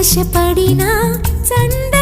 ఆశపడినా చంద